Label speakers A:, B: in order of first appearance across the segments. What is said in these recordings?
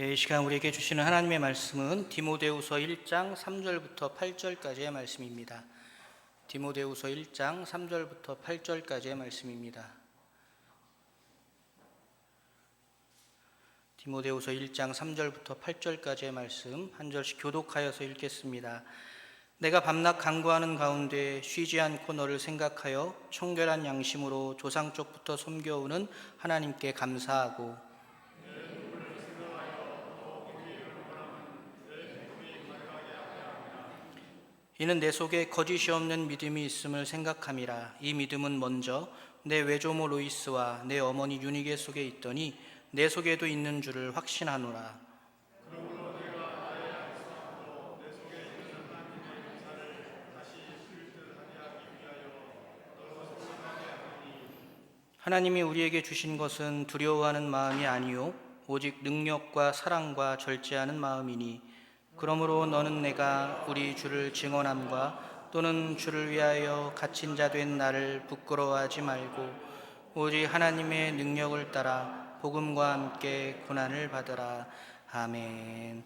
A: 예, 이 시간 우리에게 주시는 하나님의 말씀은 디모데후서 1장 3절부터 8절까지의 말씀입니다. 디모데후서 1장 3절부터 8절까지의 말씀입니다. 디모데후서 1장 3절부터 8절까지의 말씀 한 절씩 교독하여서 읽겠습니다. 내가 밤낮 간구하는 가운데 쉬지 않고 너를 생각하여 청결한 양심으로 조상 쪽부터 섬겨오는 하나님께 감사하고 이는 내 속에 거짓이 없는 믿음이 있음을 생각함이라. 이 믿음은 먼저 내 외조모 로이스와 내 어머니 유니게 속에 있더니 내 속에도 있는 줄을 확신하노라. 하나님이 우리에게 주신 것은 두려워하는 마음이 아니요 오직 능력과 사랑과 절제하는 마음이니 그러므로 너는 내가 우리 주를 증언함과 또는 주를 위하여 갇힌 자 된 나를 부끄러워하지 말고 오직 하나님의 능력을 따라 복음과 함께 고난을 받으라 아멘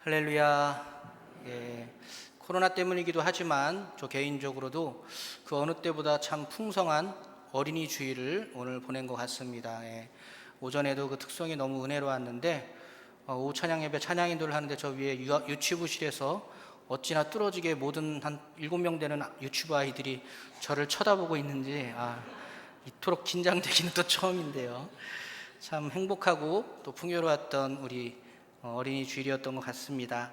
A: 할렐루야 예. 코로나 때문이기도 하지만 저 개인적으로도 그 어느 때보다 참 풍성한 어린이 주일을 오늘 보낸 것 같습니다. 예. 오전에도 그 특성이 너무 은혜로웠는데 어, 오후 찬양 예배 찬양 인도를 하는데 저 위에 유, 유치부실에서 어찌나 뚫어지게 모든 한 일곱 명 되는 유치부 아이들이 저를 쳐다보고 있는지 아, 이토록 긴장되기는 또 처음인데요. 참 행복하고 또 풍요로웠던 우리 어, 어린이 주일이었던 것 같습니다.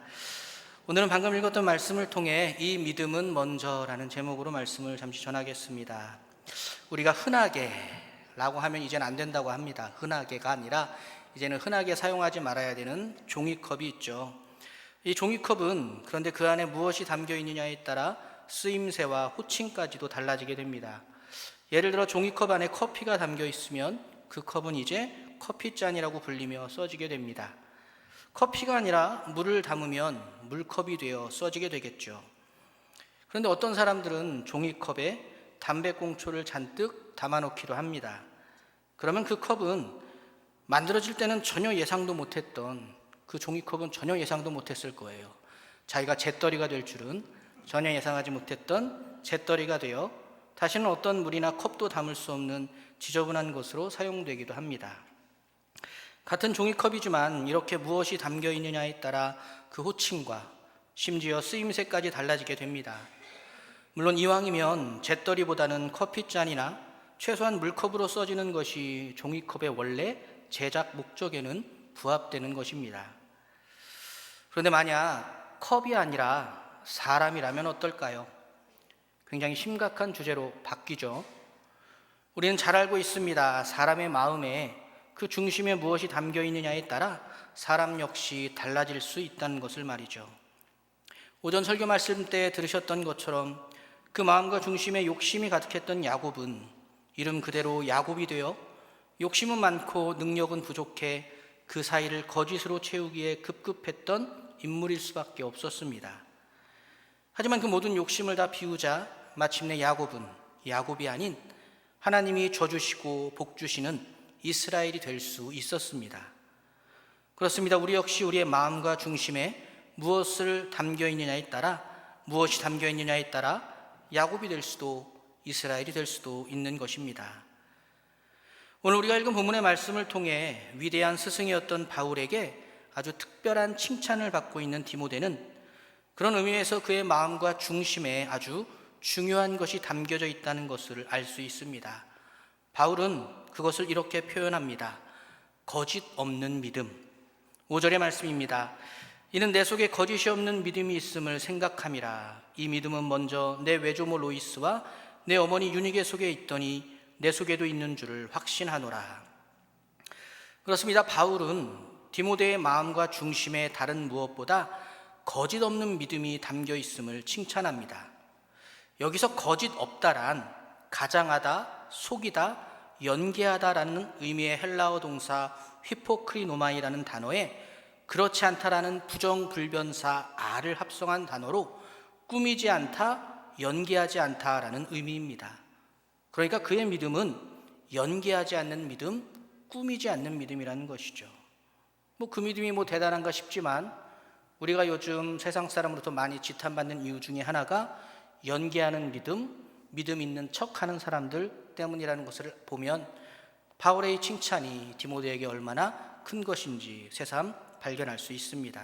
A: 오늘은 방금 읽었던 말씀을 통해 이 믿음은 먼저라는 제목으로 말씀을 잠시 전하겠습니다. 우리가 흔하게 라고 하면 이제는 안 된다고 합니다. 흔하게가 아니라 이제는 흔하게 사용하지 말아야 되는 종이컵이 있죠. 이 종이컵은 그런데 그 안에 무엇이 담겨 있느냐에 따라 쓰임새와 호칭까지도 달라지게 됩니다. 예를 들어 종이컵 안에 커피가 담겨 있으면 그 컵은 이제 커피잔이라고 불리며 써지게 됩니다. 커피가 아니라 물을 담으면 물컵이 되어 써지게 되겠죠. 그런데 어떤 사람들은 종이컵에 담배꽁초를 잔뜩 담아놓기도 합니다. 그러면 그 컵은 만들어질 때는 전혀 예상도 못했던 그 종이컵은 전혀 예상도 못했을 거예요. 자기가 잿더리가 될 줄은 전혀 예상하지 못했던 잿더리가 되어 다시는 어떤 물이나 컵도 담을 수 없는 지저분한 것으로 사용되기도 합니다. 같은 종이컵이지만 이렇게 무엇이 담겨 있느냐에 따라 그 호칭과 심지어 쓰임새까지 달라지게 됩니다. 물론 이왕이면 잿더리보다는 커피잔이나 최소한 물컵으로 써지는 것이 종이컵의 원래 제작 목적에는 부합되는 것입니다. 그런데 만약 컵이 아니라 사람이라면 어떨까요? 굉장히 심각한 주제로 바뀌죠. 우리는 잘 알고 있습니다. 사람의 마음에 그 중심에 무엇이 담겨 있느냐에 따라 사람 역시 달라질 수 있다는 것을 말이죠. 오전 설교 말씀 때 들으셨던 것처럼 그 마음과 중심에 욕심이 가득했던 야곱은 이름 그대로 야곱이 되어 욕심은 많고 능력은 부족해 그 사이를 거짓으로 채우기에 급급했던 인물일 수밖에 없었습니다. 하지만 그 모든 욕심을 다 비우자 마침내 야곱은 야곱이 아닌 하나님이 져주시고 복주시는 이스라엘이 될 수 있었습니다. 그렇습니다. 우리 역시 우리의 마음과 중심에 무엇을 담겨 있느냐에 따라 무엇이 담겨 있느냐에 따라 야곱이 될 수도 이스라엘이 될 수도 있는 것입니다. 오늘 우리가 읽은 본문의 말씀을 통해 위대한 스승이었던 바울에게 아주 특별한 칭찬을 받고 있는 디모데는 그런 의미에서 그의 마음과 중심에 아주 중요한 것이 담겨져 있다는 것을 알 수 있습니다. 바울은 그것을 이렇게 표현합니다. 거짓 없는 믿음. 5절의 말씀입니다. 이는 내 속에 거짓이 없는 믿음이 있음을 생각함이라. 이 믿음은 먼저 내 외조모 로이스와 내 어머니 유니게 속에 있더니 내 속에도 있는 줄을 확신하노라. 그렇습니다. 바울은 디모데의 마음과 중심에 다른 무엇보다 거짓 없는 믿음이 담겨 있음을 칭찬합니다. 여기서 거짓 없다란 가장하다, 속이다, 연계하다라는 의미의 헬라어 동사 휘포크리노마이라는 단어에 그렇지 않다라는 부정불변사 아를 합성한 단어로 꾸미지 않다, 연계하지 않다라는 의미입니다. 그러니까 그의 믿음은 연계하지 않는 믿음, 꾸미지 않는 믿음이라는 것이죠. 뭐 그 믿음이 뭐 대단한가 싶지만 우리가 요즘 세상 사람으로부터 많이 지탄받는 이유 중에 하나가 연기하는 믿음, 믿음 있는 척하는 사람들 때문이라는 것을 보면 바울의 이 칭찬이 디모데에게 얼마나 큰 것인지 새삼 발견할 수 있습니다.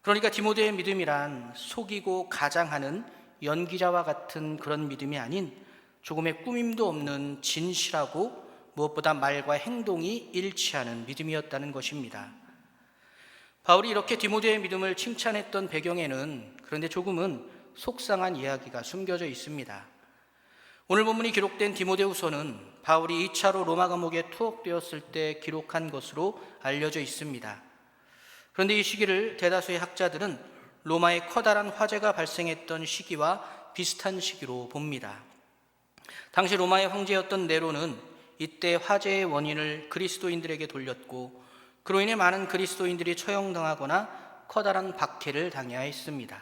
A: 그러니까 디모데의 믿음이란 속이고 가장하는 연기자와 같은 그런 믿음이 아닌 조금의 꾸밈도 없는 진실하고 무엇보다 말과 행동이 일치하는 믿음이었다는 것입니다. 바울이 이렇게 디모데의 믿음을 칭찬했던 배경에는 그런데 조금은 속상한 이야기가 숨겨져 있습니다. 오늘 본문이 기록된 디모데후서는 바울이 2차로 로마 감옥에 투옥되었을 때 기록한 것으로 알려져 있습니다. 그런데 이 시기를 대다수의 학자들은 로마의 커다란 화재가 발생했던 시기와 비슷한 시기로 봅니다. 당시 로마의 황제였던 네로는 이때 화재의 원인을 그리스도인들에게 돌렸고 그로 인해 많은 그리스도인들이 처형당하거나 커다란 박해를 당해야 했습니다.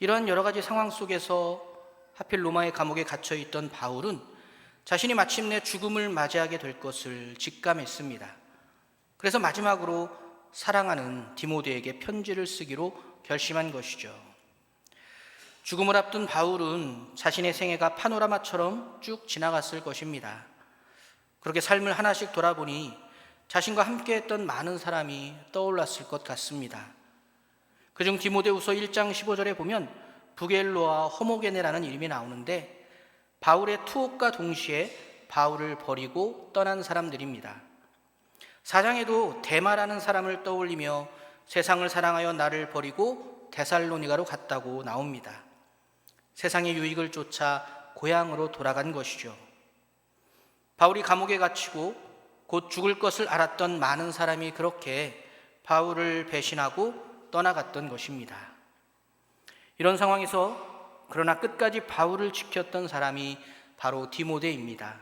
A: 이러한 여러 가지 상황 속에서 하필 로마의 감옥에 갇혀 있던 바울은 자신이 마침내 죽음을 맞이하게 될 것을 직감했습니다. 그래서 마지막으로 사랑하는 디모데에게 편지를 쓰기로 결심한 것이죠. 죽음을 앞둔 바울은 자신의 생애가 파노라마처럼 쭉 지나갔을 것입니다. 그렇게 삶을 하나씩 돌아보니 자신과 함께 했던 많은 사람이 떠올랐을 것 같습니다. 그중 디모데후서 1장 15절에 보면 부겔로와 호모게네라는 이름이 나오는데 바울의 투옥과 동시에 바울을 버리고 떠난 사람들입니다. 사장에도 대마라는 사람을 떠올리며 세상을 사랑하여 나를 버리고 데살로니가로 갔다고 나옵니다. 세상의 유익을 쫓아 고향으로 돌아간 것이죠. 바울이 감옥에 갇히고 곧 죽을 것을 알았던 많은 사람이 그렇게 바울을 배신하고 떠나갔던 것입니다. 이런 상황에서 그러나 끝까지 바울을 지켰던 사람이 바로 디모데입니다.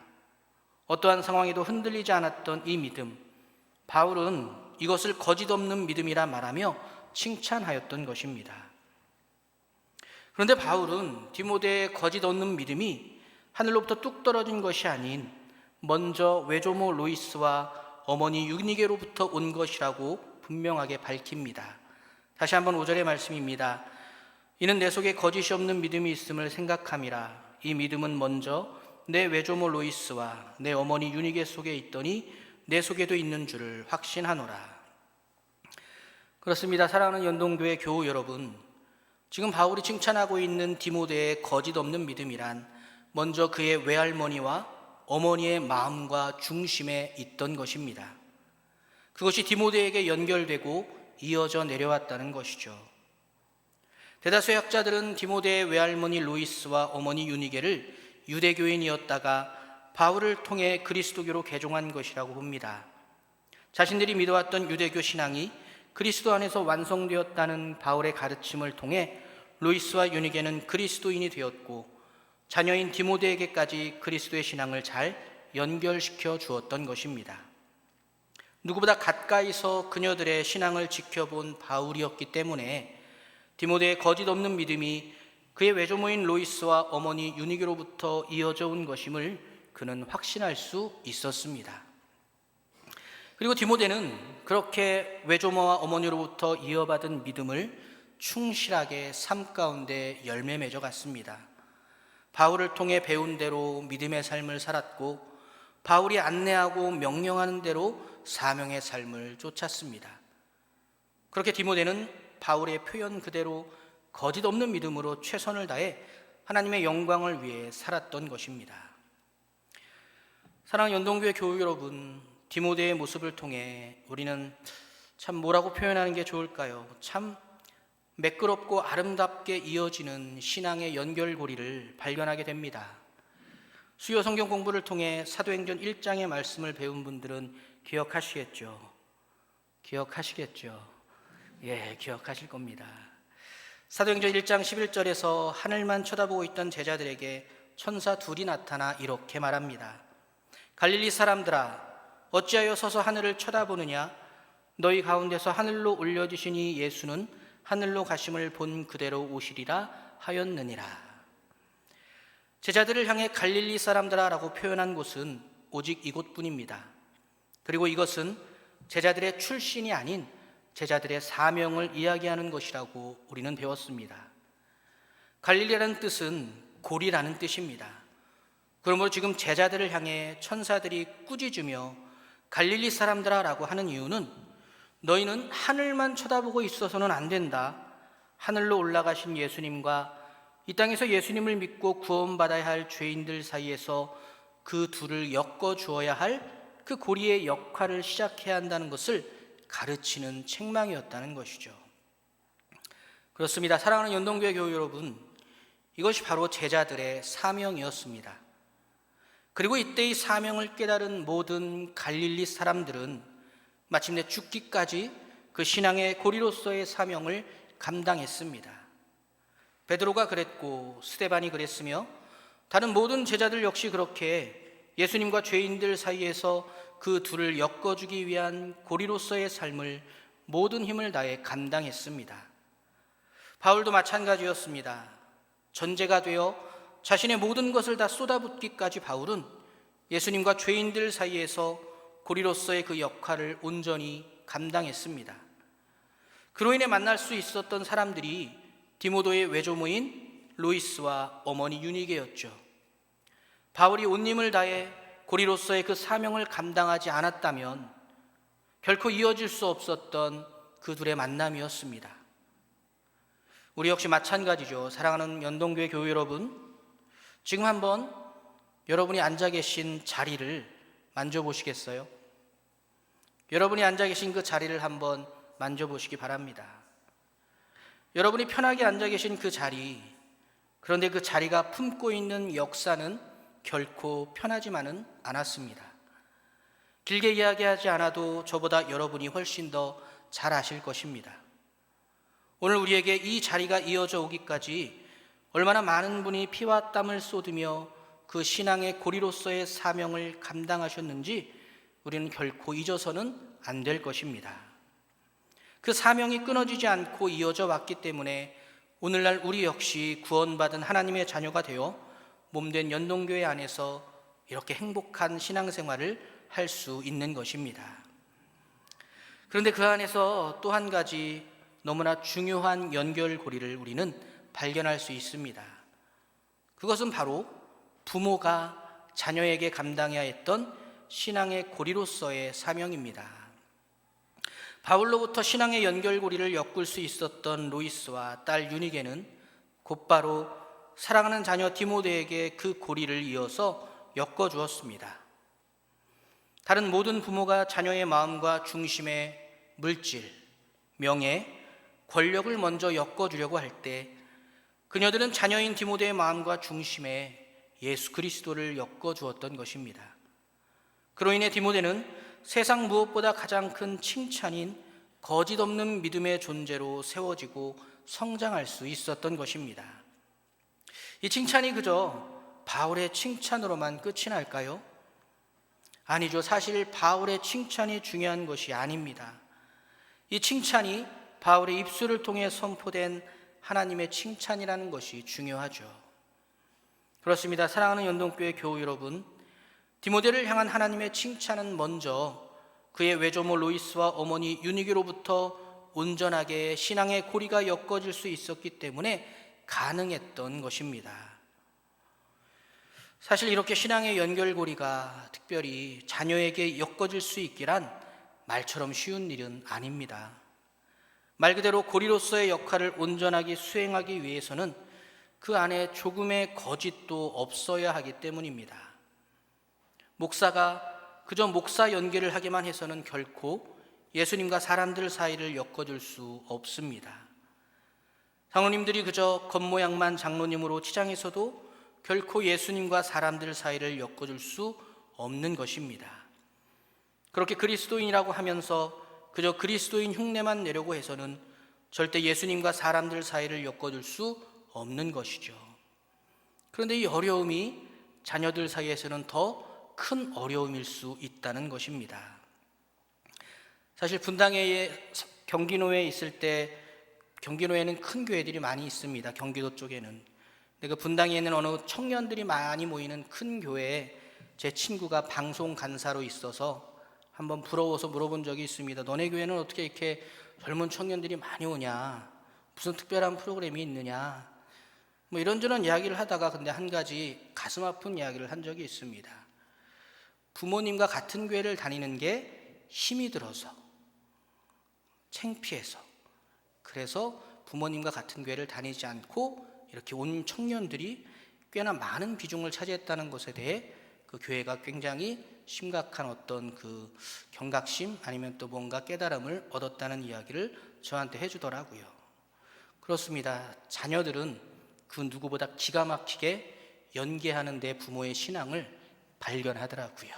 A: 어떠한 상황에도 흔들리지 않았던 이 믿음, 바울은 이것을 거짓 없는 믿음이라 말하며 칭찬하였던 것입니다. 그런데 바울은 디모데의 거짓 없는 믿음이 하늘로부터 뚝 떨어진 것이 아닌 먼저 외조모 로이스와 어머니 유니게로부터 온 것이라고 분명하게 밝힙니다. 다시 한번 5절의 말씀입니다. 이는 내 속에 거짓이 없는 믿음이 있음을 생각함이라. 이 믿음은 먼저 내 외조모 로이스와 내 어머니 유니게 속에 있더니 내 속에도 있는 줄을 확신하노라. 그렇습니다. 사랑하는 연동교회 교우 여러분. 지금 바울이 칭찬하고 있는 디모데의 거짓 없는 믿음이란 먼저 그의 외할머니와 어머니의 마음과 중심에 있던 것입니다. 그것이 디모데에게 연결되고 이어져 내려왔다는 것이죠. 대다수의 학자들은 디모데의 외할머니 로이스와 어머니 유니게를 유대교인이었다가 바울을 통해 그리스도교로 개종한 것이라고 봅니다. 자신들이 믿어왔던 유대교 신앙이 그리스도 안에서 완성되었다는 바울의 가르침을 통해 로이스와 유니게는 그리스도인이 되었고 자녀인 디모데에게까지 그리스도의 신앙을 잘 연결시켜 주었던 것입니다. 누구보다 가까이서 그녀들의 신앙을 지켜본 바울이었기 때문에 디모데의 거짓 없는 믿음이 그의 외조모인 로이스와 어머니 유니게로부터 이어져 온 것임을 그는 확신할 수 있었습니다. 그리고 디모데는 그렇게 외조모와 어머니로부터 이어받은 믿음을 충실하게 삶 가운데 열매 맺어 갔습니다. 바울을 통해 배운 대로 믿음의 삶을 살았고 바울이 안내하고 명령하는 대로 사명의 삶을 쫓았습니다. 그렇게 디모데는 바울의 표현 그대로 거짓 없는 믿음으로 최선을 다해 하나님의 영광을 위해 살았던 것입니다. 사랑하는 연동교회 교우 여러분, 디모데의 모습을 통해 우리는 참 뭐라고 표현하는 게 좋을까요? 참 매끄럽고 아름답게 이어지는 신앙의 연결고리를 발견하게 됩니다. 수요 성경 공부를 통해 사도행전 1장의 말씀을 배운 분들은 기억하시겠죠? 기억하시겠죠? 예, 기억하실 겁니다. 사도행전 1장 11절에서 하늘만 쳐다보고 있던 제자들에게 천사 둘이 나타나 이렇게 말합니다. 갈릴리 사람들아, 어찌하여 서서 하늘을 쳐다보느냐? 너희 가운데서 하늘로 올려주시니 예수는 하늘로 가심을 본 그대로 오시리라 하였느니라. 제자들을 향해 갈릴리 사람들아라고 표현한 곳은 오직 이곳뿐입니다. 그리고 이것은 제자들의 출신이 아닌 제자들의 사명을 이야기하는 것이라고 우리는 배웠습니다. 갈릴리라는 뜻은 고리라는 뜻입니다. 그러므로 지금 제자들을 향해 천사들이 꾸짖으며 갈릴리 사람들아 라고 하는 이유는 너희는 하늘만 쳐다보고 있어서는 안 된다. 하늘로 올라가신 예수님과 이 땅에서 예수님을 믿고 구원받아야 할 죄인들 사이에서 그 둘을 엮어 주어야 할 그 고리의 역할을 시작해야 한다는 것을 가르치는 책망이었다는 것이죠. 그렇습니다. 사랑하는 연동교회 교회 여러분, 이것이 바로 제자들의 사명이었습니다. 그리고 이때 이 사명을 깨달은 모든 갈릴리 사람들은 마침내 죽기까지 그 신앙의 고리로서의 사명을 감당했습니다. 베드로가 그랬고 스테반이 그랬으며 다른 모든 제자들 역시 그렇게 예수님과 죄인들 사이에서 그 둘을 엮어주기 위한 고리로서의 삶을 모든 힘을 다해 감당했습니다. 바울도 마찬가지였습니다. 전제가 되어 자신의 모든 것을 다 쏟아붓기까지 바울은 예수님과 죄인들 사이에서 고리로서의 그 역할을 온전히 감당했습니다. 그로 인해 만날 수 있었던 사람들이 디모도의 외조모인 로이스와 어머니 유니게였죠. 바울이 온 힘을 다해 고리로서의 그 사명을 감당하지 않았다면 결코 이어질 수 없었던 그 둘의 만남이었습니다. 우리 역시 마찬가지죠. 사랑하는 연동교회 교회 여러분, 지금 한번 여러분이 앉아 계신 자리를 만져보시겠어요? 여러분이 앉아 계신 그 자리를 한번 만져보시기 바랍니다. 여러분이 편하게 앉아 계신 그 자리, 그런데 그 자리가 품고 있는 역사는 결코 편하지만은 않았습니다. 길게 이야기하지 않아도 저보다 여러분이 훨씬 더 잘 아실 것입니다. 오늘 우리에게 이 자리가 이어져 오기까지 얼마나 많은 분이 피와 땀을 쏟으며 그 신앙의 고리로서의 사명을 감당하셨는지 우리는 결코 잊어서는 안 될 것입니다. 그 사명이 끊어지지 않고 이어져 왔기 때문에 오늘날 우리 역시 구원받은 하나님의 자녀가 되어 몸된 연동교회 안에서 이렇게 행복한 신앙생활을 할 수 있는 것입니다. 그런데 그 안에서 또 한 가지 너무나 중요한 연결고리를 우리는 발견할 수 있습니다. 그것은 바로 부모가 자녀에게 감당해야 했던 신앙의 고리로서의 사명입니다. 바울로부터 신앙의 연결고리를 엮을 수 있었던 로이스와 딸 유니게는 곧바로 사랑하는 자녀 디모데에게 그 고리를 이어서 엮어 주었습니다. 다른 모든 부모가 자녀의 마음과 중심에 물질, 명예, 권력을 먼저 엮어 주려고 할 때 그녀들은 자녀인 디모데의 마음과 중심에 예수 그리스도를 엮어 주었던 것입니다. 그로 인해 디모데는 세상 무엇보다 가장 큰 칭찬인 거짓 없는 믿음의 존재로 세워지고 성장할 수 있었던 것입니다. 이 칭찬이 그저 바울의 칭찬으로만 끝이 날까요? 아니죠. 사실 바울의 칭찬이 중요한 것이 아닙니다. 이 칭찬이 바울의 입술을 통해 선포된 하나님의 칭찬이라는 것이 중요하죠. 그렇습니다. 사랑하는 연동교회 교우 여러분, 디모데를 향한 하나님의 칭찬은 먼저 그의 외조모 로이스와 어머니 유니기로부터 온전하게 신앙의 고리가 엮어질 수 있었기 때문에 가능했던 것입니다. 사실 이렇게 신앙의 연결고리가 특별히 자녀에게 엮어질 수 있기란 말처럼 쉬운 일은 아닙니다. 말 그대로 고리로서의 역할을 온전하게 수행하기 위해서는 그 안에 조금의 거짓도 없어야 하기 때문입니다. 목사가 그저 목사 연계를 하기만 해서는 결코 예수님과 사람들 사이를 엮어줄 수 없습니다. 장로님들이 그저 겉모양만 장로님으로 치장해서도 결코 예수님과 사람들 사이를 엮어줄 수 없는 것입니다. 그렇게 그리스도인이라고 하면서 그저 그리스도인 흉내만 내려고 해서는 절대 예수님과 사람들 사이를 엮어줄 수 없는 것이죠. 그런데 이 어려움이 자녀들 사이에서는 더 큰 어려움일 수 있다는 것입니다. 사실 분당에 경기노에 있을 때 경기노에는 큰 교회들이 많이 있습니다. 경기도 쪽에는. 그 분당에 있는 어느 청년들이 많이 모이는 큰 교회에 제 친구가 방송 간사로 있어서 한번 부러워서 물어본 적이 있습니다. 너네 교회는 어떻게 이렇게 젊은 청년들이 많이 오냐? 무슨 특별한 프로그램이 있느냐? 뭐 이런저런 이야기를 하다가 근데 한 가지 가슴 아픈 이야기를 한 적이 있습니다. 부모님과 같은 교회를 다니는 게 힘이 들어서 창피해서 그래서 부모님과 같은 교회를 다니지 않고 이렇게 온 청년들이 꽤나 많은 비중을 차지했다는 것에 대해 그 교회가 굉장히 심각한 어떤 그 경각심 아니면 또 뭔가 깨달음을 얻었다는 이야기를 저한테 해주더라고요. 그렇습니다. 자녀들은 그 누구보다 기가 막히게 연계하는 데 부모의 신앙을 발견하더라고요.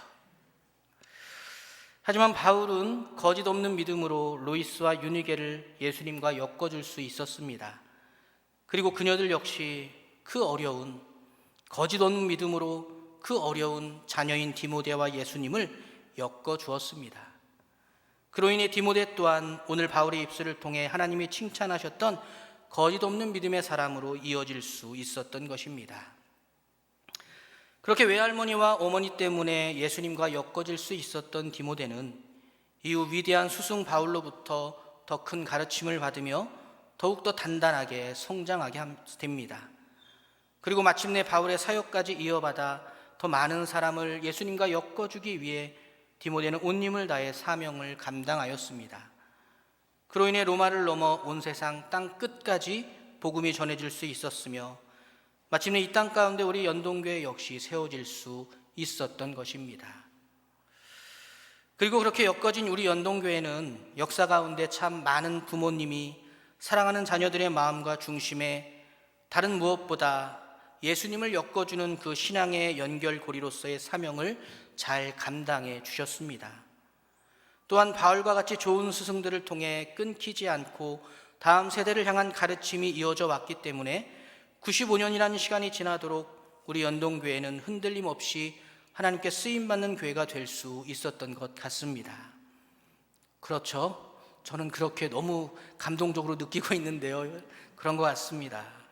A: 하지만 바울은 거짓 없는 믿음으로 로이스와 유니게를 예수님과 엮어줄 수 있었습니다. 그리고 그녀들 역시 그 어려운 거짓 없는 믿음으로 그 어려운 자녀인 디모데와 예수님을 엮어 주었습니다. 그로 인해 디모데 또한 오늘 바울의 입술을 통해 하나님이 칭찬하셨던 거짓 없는 믿음의 사람으로 이어질 수 있었던 것입니다. 그렇게 외할머니와 어머니 때문에 예수님과 엮어질 수 있었던 디모데는 이후 위대한 스승 바울로부터 더 큰 가르침을 받으며 더욱더 단단하게 성장하게 됩니다. 그리고 마침내 바울의 사역까지 이어받아 더 많은 사람을 예수님과 엮어주기 위해 디모데는 온 힘을 다해 사명을 감당하였습니다. 그로 인해 로마를 넘어 온 세상 땅 끝까지 복음이 전해질 수 있었으며 마침내 이 땅 가운데 우리 연동교회 역시 세워질 수 있었던 것입니다. 그리고 그렇게 엮어진 우리 연동교회는 역사 가운데 참 많은 부모님이 사랑하는 자녀들의 마음과 중심에 다른 무엇보다 예수님을 엮어주는 그 신앙의 연결고리로서의 사명을 잘 감당해 주셨습니다. 또한 바울과 같이 좋은 스승들을 통해 끊기지 않고 다음 세대를 향한 가르침이 이어져 왔기 때문에 95년이라는 시간이 지나도록 우리 연동교회는 흔들림 없이 하나님께 쓰임받는 교회가 될 수 있었던 것 같습니다. 그렇죠? 저는 그렇게 너무 감동적으로 느끼고 있는데요. 그런 것 같습니다.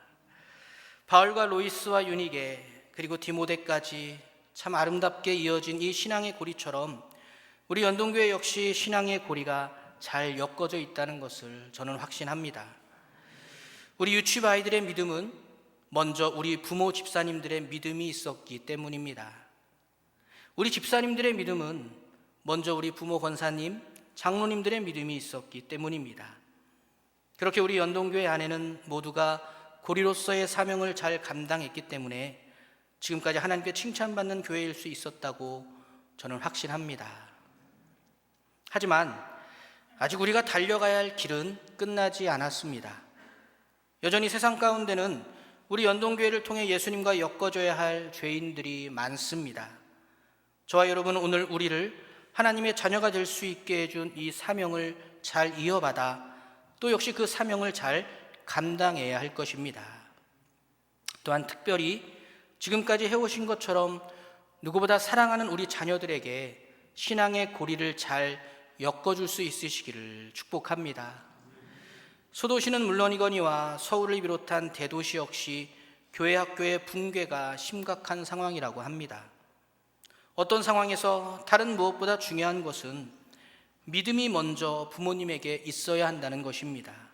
A: 바울과 로이스와 유니게 그리고 디모데까지 참 아름답게 이어진 이 신앙의 고리처럼 우리 연동교회 역시 신앙의 고리가 잘 엮어져 있다는 것을 저는 확신합니다. 우리 유치부 아이들의 믿음은 먼저 우리 부모 집사님들의 믿음이 있었기 때문입니다. 우리 집사님들의 믿음은 먼저 우리 부모 권사님, 장로님들의 믿음이 있었기 때문입니다. 그렇게 우리 연동교회 안에는 모두가 고리로서의 사명을 잘 감당했기 때문에 지금까지 하나님께 칭찬받는 교회일 수 있었다고 저는 확신합니다. 하지만 아직 우리가 달려가야 할 길은 끝나지 않았습니다. 여전히 세상 가운데는 우리 연동교회를 통해 예수님과 엮어줘야 할 죄인들이 많습니다. 저와 여러분은 오늘 우리를 하나님의 자녀가 될 수 있게 해준 이 사명을 잘 이어받아 또 역시 그 사명을 잘 감당해야 할 것입니다. 또한 특별히 지금까지 해오신 것처럼 누구보다 사랑하는 우리 자녀들에게 신앙의 고리를 잘 엮어줄 수 있으시기를 축복합니다. 소도시는 물론이거니와 서울을 비롯한 대도시 역시 교회 학교의 붕괴가 심각한 상황이라고 합니다. 어떤 상황에서 다른 무엇보다 중요한 것은 믿음이 먼저 부모님에게 있어야 한다는 것입니다.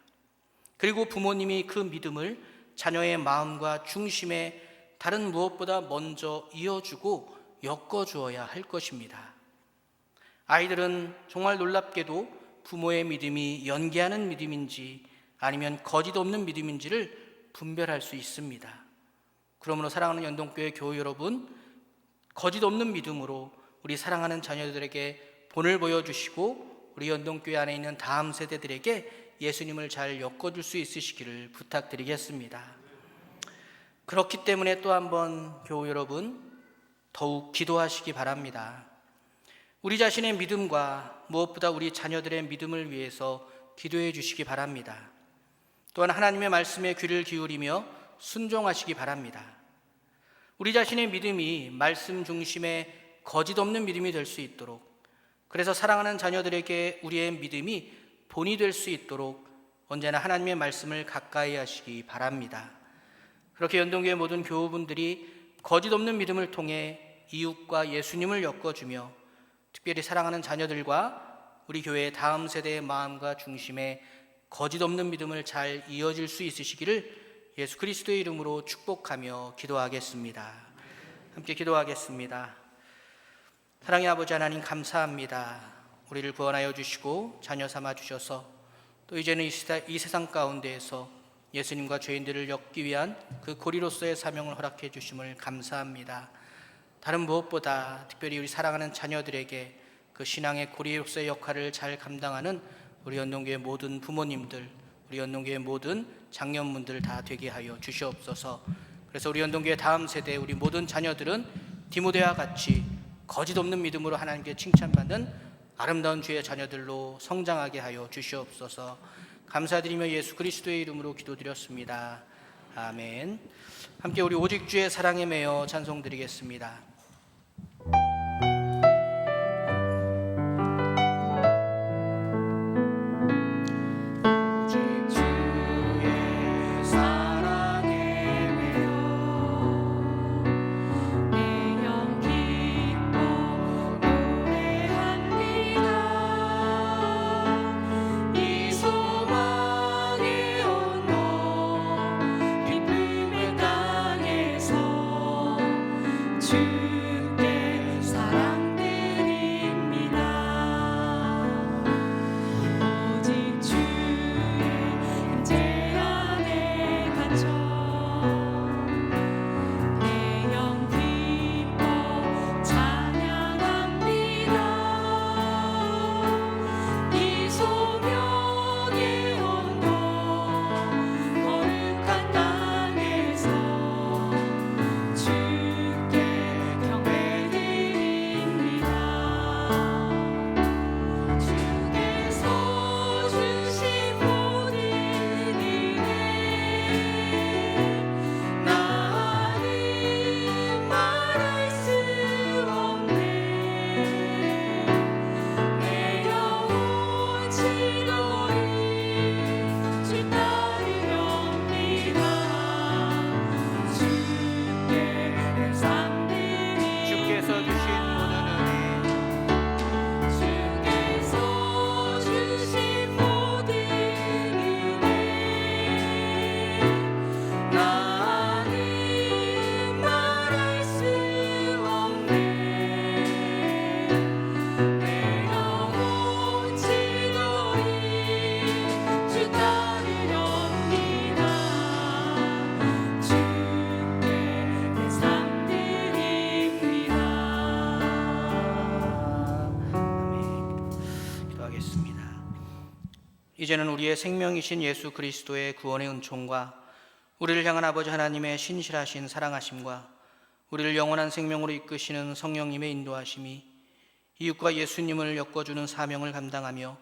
A: 그리고 부모님이 그 믿음을 자녀의 마음과 중심에 다른 무엇보다 먼저 이어주고 엮어주어야 할 것입니다. 아이들은 정말 놀랍게도 부모의 믿음이 연계하는 믿음인지 아니면 거짓 없는 믿음인지를 분별할 수 있습니다. 그러므로 사랑하는 연동교회 교우 여러분, 거짓 없는 믿음으로 우리 사랑하는 자녀들에게 본을 보여주시고 우리 연동교회 안에 있는 다음 세대들에게 예수님을 잘 엮어줄 수 있으시기를 부탁드리겠습니다. 그렇기 때문에 또 한번 교우 여러분 더욱 기도하시기 바랍니다. 우리 자신의 믿음과 무엇보다 우리 자녀들의 믿음을 위해서 기도해 주시기 바랍니다. 또한 하나님의 말씀에 귀를 기울이며 순종하시기 바랍니다. 우리 자신의 믿음이 말씀 중심의 거짓 없는 믿음이 될 수 있도록 그래서 사랑하는 자녀들에게 우리의 믿음이 본이 될 수 있도록 언제나 하나님의 말씀을 가까이 하시기 바랍니다. 그렇게 연동교회 모든 교우분들이 거짓 없는 믿음을 통해 이웃과 예수님을 엮어주며
B: 특별히 사랑하는 자녀들과 우리 교회의 다음 세대의 마음과 중심에 거짓 없는 믿음을 잘 이어질 수 있으시기를 예수 그리스도의 이름으로 축복하며 기도하겠습니다. 함께 기도하겠습니다. 사랑의 아버지 하나님 감사합니다. 우리를 구원하여 주시고 자녀 삼아 주셔서 또 이제는 이 세상, 가운데에서 예수님과 죄인들을 엮기 위한 그 고리로서의 사명을 허락해 주심을 감사합니다. 다른 무엇보다 특별히 우리 사랑하는 자녀들에게 그 신앙의 고리로서의 역할을 잘 감당하는 우리 연동교의 모든 부모님들, 우리 연동교의 모든 장년분들 다 되게 하여 주시옵소서. 그래서 우리 연동교의 다음 세대 우리 모든 자녀들은 디모데와 같이 거짓 없는 믿음으로 하나님께 칭찬받는 아름다운 주의 자녀들로 성장하게 하여 주시옵소서. 감사드리며 예수 그리스도의 이름으로 기도드렸습니다. 아멘. 함께 우리 오직 주의 사랑에 매여 찬송 드리겠습니다. 이제는 우리의 생명이신 예수 그리스도의 구원의 은총과 우리를 향한 아버지 하나님의 신실하신 사랑하심과 우리를 영원한 생명으로 이끄시는 성령님의 인도하심이 이웃과 예수님을 엮어주는 사명을 감당하며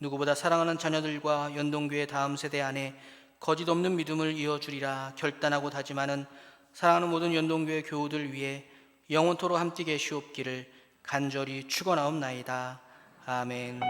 B: 누구보다 사랑하는 자녀들과 연동교의 다음 세대 안에 거짓 없는 믿음을 이어주리라 결단하고 다짐하는 사랑하는 모든 연동교의 교우들 위해 영원토로 함께 계시옵기를 간절히 축원하옵나이다. 아멘.